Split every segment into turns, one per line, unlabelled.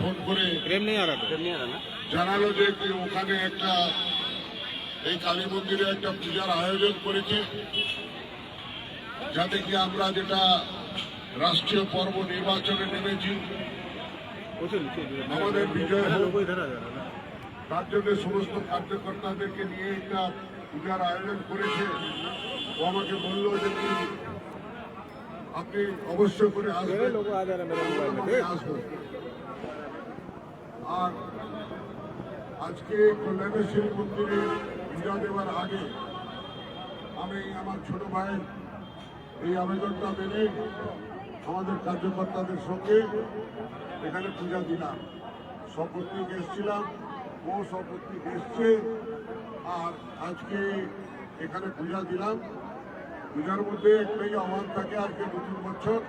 Phone করে জানালো যে ওখানে একটা এই কালী মন্দিরে একটা পূজার আয়োজন করেছে। যাতে কি আমরা যেটা রাষ্ট্রীয় পর্ব নির্বাচনে নেমেছি। আমাদের বিজয় তার জন্য সমস্ত কার্যকর্তাদেরকে নিয়ে একটা পূজার আয়োজন করেছে। ও আমাকে বলল যে আপনি অবশ্য করে আসবেন। আসবেন। আর আজকে কল্যাণেশ্বরী মন্দিরে পূজা দেওয়ার আগে আমি আমার ছোট ভাই এই আবেদনটা মেনে আমাদের কার্যকর্তাদের সঙ্গে এখানে পূজা দিলাম। সপত্নীকে এসেছিলাম ও সপত্নীকে এসছে। আর আজকে এখানে পূজা দিলাম। পূজার মধ্যে একটাই আহ্বান থাকে আজকে নতুন বছর,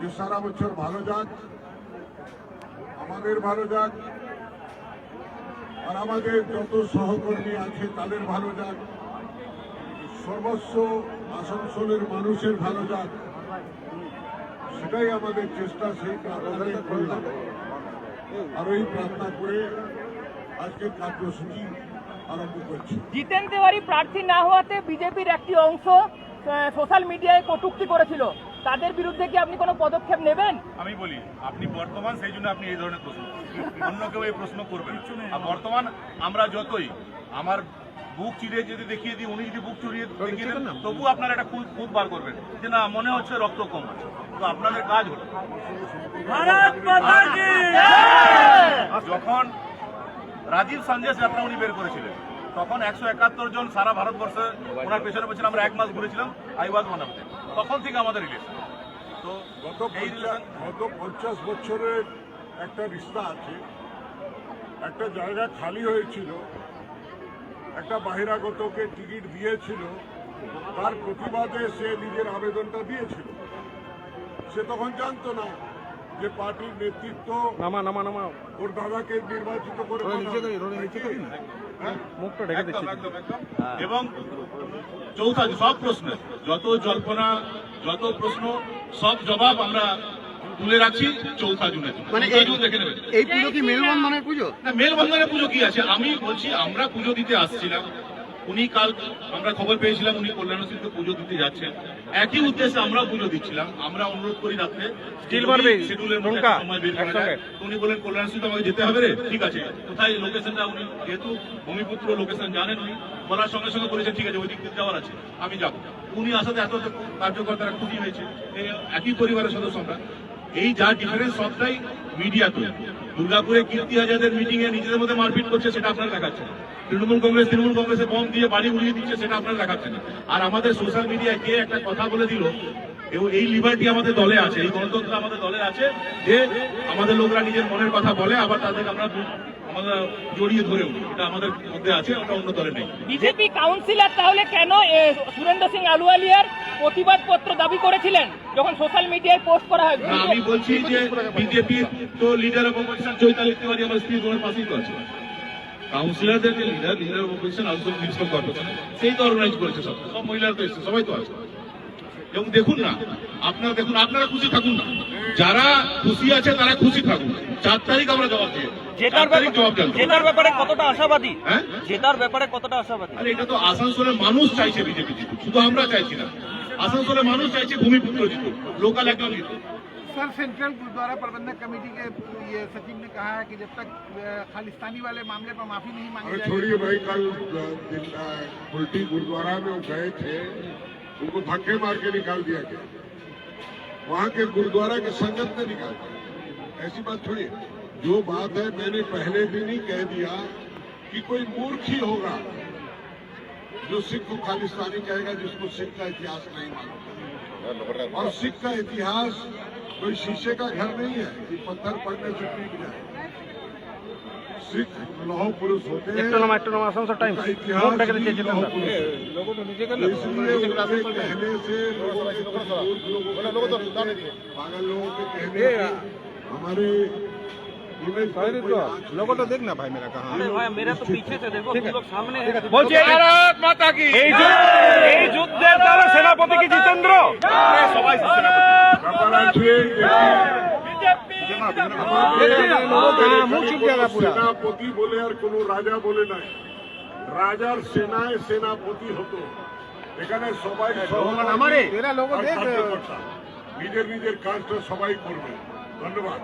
যে সারা বছর ভালো যাক, আমাদের ভালো যাক, আর আমাদের যত সহকর্মী আছে তাদের ভালো যাক, সর্বস্ব আসানসোলের মানুষের ভালো যাক, সেটাই আমাদের চেষ্টা, সেই প্রার্থনাই করলাম। আর ওই প্রার্থনা করে আজকে কার্যসূচি
জিতেন তেওয়ারি প্রার্থী না হওয়াতে বিজেপির একটি অংশ সোশ্যাল মিডিয়ায় কটূক্তি করেছিল। তাদের বিরুদ্ধে কি আপনি কোনো পদক্ষেপ নেবেন?
আমি বলি আপনি বর্তমান সেই জন্য আপনি এই ধরনের প্রশ্ন অন্য কেউ এই প্রশ্ন করবেন আর বর্তমান আমরা যতই আমার বুক চিরিয়ে যদি দেখিয়ে দিই উনি যদি বুক চুরিয়ে দেখিয়ে দেন তবু আপনারা একটা খুঁত খুঁত বার করবেন যে না মনে হচ্ছে রক্ত কম আছে। তো আপনাদের কাজ হলো। যখন রাজীব সঞ্জয় যাত্রা উনি বের করেছিলেন। তখন একশো একাত্তর জন সারা ভারতবর্ষে ওনার পেছনে পেছনে আমরা এক মাস ঘুরেছিলাম আই ওয়াজ ওয়ান অফ তখন থেকে আমাদের রিলেশন তো
গত
এই রিলেশন
গত পঞ্চাশ বছরের একটা রিস্তা আছে। একটা জায়গা খালি হয়েছিল। একটা বাহিরাগতকে টিকিট দিয়েছিল। তার প্রতিবাদে সে নিজের আবেদনটা দিয়েছিল। সে তখন জানতো না যে পার্টির নেতৃত্ব
নামা নামা নামা।
ওর দাদাকে নির্বাচিত করে হ্যাঁ?
এবং চৌথা সব প্রশ্ন যত জল্পনা যত প্রশ্ন সব জবাব আমরা তুলে রাখছি চৌঠা জুনে। মানে এই জুন দেখে নেবেন।
এই পুজো কি মেলবন্ধনের পুজো?
না মেলবন্ধনের পুজো কি আছে? আমি বলছি আমরা পুজো দিতে আসছিলাম। উনি কাল আমরা খবর পেয়েছিলাম উনি কল্যাণ সিংকে পুজো দিতে যাচ্ছেন। একই উদ্দেশ্যে আমরা পুজো দিচ্ছিলাম। আমরা অনুরোধ করি
Still মারবে,
শিডিউলের
লঙ্কা,
সময় বের করা যায় উনি বলেন কল্যাণ সিং আমাকে যেতে হবে রে? ঠিক আছে। কোথায়? লোকেশনটা। উনি যেহেতু ভূমিপুত্র লোকেশন জানেন উনি বলার সঙ্গে সঙ্গে বলেছেন ঠিক আছে ওই দিক দিয়ে যাওয়ার আছে আমি যাব। উনি আসাতে এত এত কার্যকর্তারা খুশি হয়েছে। একই পরিবারের সদস্য আমরা। এই যা ডিফারেন্স সবটাই মিডিয়া তৈরি দুর্গাপুরে কীর্তি আজাদের মিটিং এ নিজেদের মধ্যে মারপিট করছে সেটা আপনারা দেখাচ্ছেন তৃণমূল কংগ্রেস, তৃণমূল কংগ্রেসে বম দিয়ে বাড়ি উড়িয়ে দিচ্ছে সেটা আপনারা দেখাচ্ছেন আর আমাদের সোশ্যাল মিডিয়ায় কে একটা কথা বলে দিল এবং এই লিবার্টি আমাদের দলে আছে, এই গণতন্ত্র আমাদের দলে আছে, যে আমাদের লোকরা নিজের মনের কথা বলে, আবার তাদের আমরা আমরা জড়িয়ে ধরেও এটা আমাদের মধ্যে আছে ওটা অন্য দলে নেই।
বিজেপি কাউন্সিলর তাহলে কেন সুরেন্দ্র সিং আলুয়ালিয়ার প্রতিবাদ পত্র দাবি করেছিলেন যখন সোশ্যাল মিডিয়ায় পোস্ট করা হয়?
আমি বলছি যে বিজেপির তো leader of opposition Chaitali Tiwari আমার স্ত্রী তোমার পাশেই তো আছে। কাউন্সিলরদের যে leader leader of opposition municipal corporation সেই তো অর্গানাইজ করেছে সব। সব মহিলারা তো এসছে সবাই তো আছে। এবং দেখুন না আপনারা দেখুন আপনারা খুশি থাকুন না যারা খুশি আছে তারা খুশি থাকুন চার তারিখ আমরা জবাব দিয়ে চার তারিখ জবাব জানবো
জেতার ব্যাপারে কতটা আশাবাদী
হ্যাঁ
জেতার ব্যাপারে কতটা আশাবাদী
আরে এটা তো আসানসোলের মানুষ চাইছে বিজেপি জিতুক শুধু আমরা চাইছি না আসানসোলের মানুষ চাইছে ভূমিপুত্র জিতুক লোকাল একদম জিতুক
सर सेंट्रल गुरुद्वारा प्रबंधक कमेटी के ये सचिव ने कहा है कि जब तक अ, खालिस्तानी वाले मामले पर माफी नहीं मांगी
अरे
जाएगी
छोड़िए भाई कल अ, दिल- अ, उल्टी गुरुद्वारा में वो गए थे उनको धक्के मार के निकाल दिया गया। वहाँ के गुरुद्वारा के संगत ने निकाल दिया। ऐसी बात थोड़ी जो बात है, मैंने पहले दिन ही कह दिया कि कोई मूर्ख ही होगा जो सिख को खालिस्तानी कहेगा, जिसको सिख का इतिहास नहीं मालूम। और सिख का इतिहास कोई शीशे का घर नहीं है, कि पत्थर पड़ने से टूट जाए सिख लौह पुरुष होते हैं
একটু নামা একটু নামা আসানসোল টাইমস
उनका इतिहास
মুখ ঢেকে
भी
দিচ্ছে
लौह
জিতেন্দ্র
पुरुष है।
লোগো তো নিচে कर
तो इसलिए उनके कहने से लोगों के कुछ मूर्ख लोगों के कहने से, पागल लोगों के कहने से हमारे इमेज पर
सारे
कोई
तो
आँच नहीं
लोगो तो देखना भाई मेरा कहाँ
अरे भाई मेरा तो पीछे से देखो तुम लोग सामने है
বলছি এই এই যুদ্ধের দ্বারা সেনাপতি কি জিতেন্দ্র
সবাই
ব্যাপার সেনাপতি বলে আর কোন রাজা বলে নাই। রাজার সেনায় সেনাপতি হতো। এখানে সবাই নিজের নিজের কাজটা সবাই করবে। ধন্যবাদ।